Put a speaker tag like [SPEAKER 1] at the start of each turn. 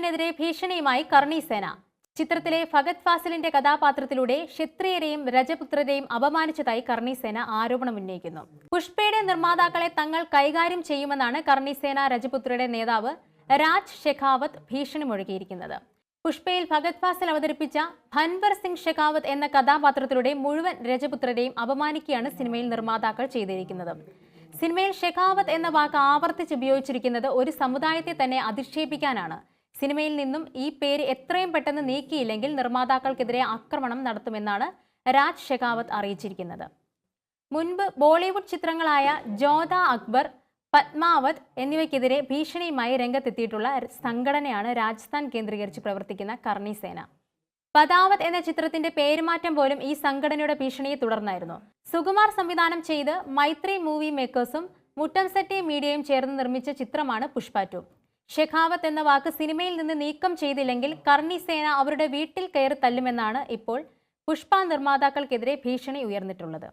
[SPEAKER 1] ഷാജീവിനെതിരെ ഭീഷണിയുമായി കർണി സേന. ചിത്രത്തിലെ ഫഗത് ഫാസിലിന്റെ കഥാപാത്രത്തിലൂടെ ക്ഷത്രിയരെയും രജപുത്രരെയും അപമാനിച്ചതായി കർണി സേന ആരോപണം ഉന്നയിക്കുന്നു. പുഷ്പയുടെ നിർമ്മാതാക്കളെ തങ്ങൾ കൈകാര്യം ചെയ്യുമെന്നാണ് കർണി സേന രജപുത്രയുടെ നേതാവ് രാജ് ഷെഖാവത്ത് ഭീഷണി മുഴുകിയിരിക്കുന്നത് പുഷ്പയിൽ ഭഗത് ഫാസിൽ അവതരിപ്പിച്ച ഭൻവർ സിംഗ് ഷെഖാവത്ത് എന്ന കഥാപാത്രത്തിലൂടെ മുഴുവൻ രജപുത്രരെയും അപമാനിക്കുകയാണ് സിനിമയിൽ നിർമ്മാതാക്കൾ ചെയ്തിരിക്കുന്നത്. സിനിമയിൽ ഷെഖാവത്ത് എന്ന വാക്ക് ആവർത്തിച്ച് ഉപയോഗിച്ചിരിക്കുന്നത് ഒരു സമുദായത്തെ തന്നെ അധിക്ഷേപിക്കാനാണ്. സിനിമയിൽ നിന്നും ഈ പേര് എത്രയും പെട്ടെന്ന് നീക്കിയില്ലെങ്കിൽ നിർമ്മാതാക്കൾക്കെതിരെ ആക്രമണം നടത്തുമെന്നാണ് രാജ് ഷെഖാവത്ത് അറിയിച്ചിരിക്കുന്നത്. മുൻപ് ബോളിവുഡ് ചിത്രങ്ങളായ ജോധ അക്ബർ പത്മാവത് എന്നിവയ്ക്കെതിരെ ഭീഷണിയുമായി രംഗത്തെത്തിയിട്ടുള്ള സംഘടനയാണ് രാജസ്ഥാൻ കേന്ദ്രീകരിച്ച് പ്രവർത്തിക്കുന്ന കർണി സേന. പദാവത് എന്ന ചിത്രത്തിന്റെ പേരുമാറ്റം പോലും ഈ സംഘടനയുടെ ഭീഷണിയെ തുടർന്നായിരുന്നു. സുകുമാർ സംവിധാനം ചെയ്ത് മൈത്രി മൂവി മേക്കേഴ്സും മുട്ടംസെട്ടി മീഡിയയും ചേർന്ന് നിർമ്മിച്ച ചിത്രമാണ് പുഷ്പ ടു. ഷെഖാവത്ത് എന്ന വാക്ക് സിനിമയിൽ നിന്ന് നീക്കം ചെയ്തില്ലെങ്കിൽ കർണി സേന അവരുടെ വീട്ടിൽ കയറി തല്ലുമെന്നാണ് ഇപ്പോൾ പുഷ്പ നിർമ്മാതാക്കൾക്കെതിരെ ഭീഷണി ഉയർന്നിട്ടുള്ളത്.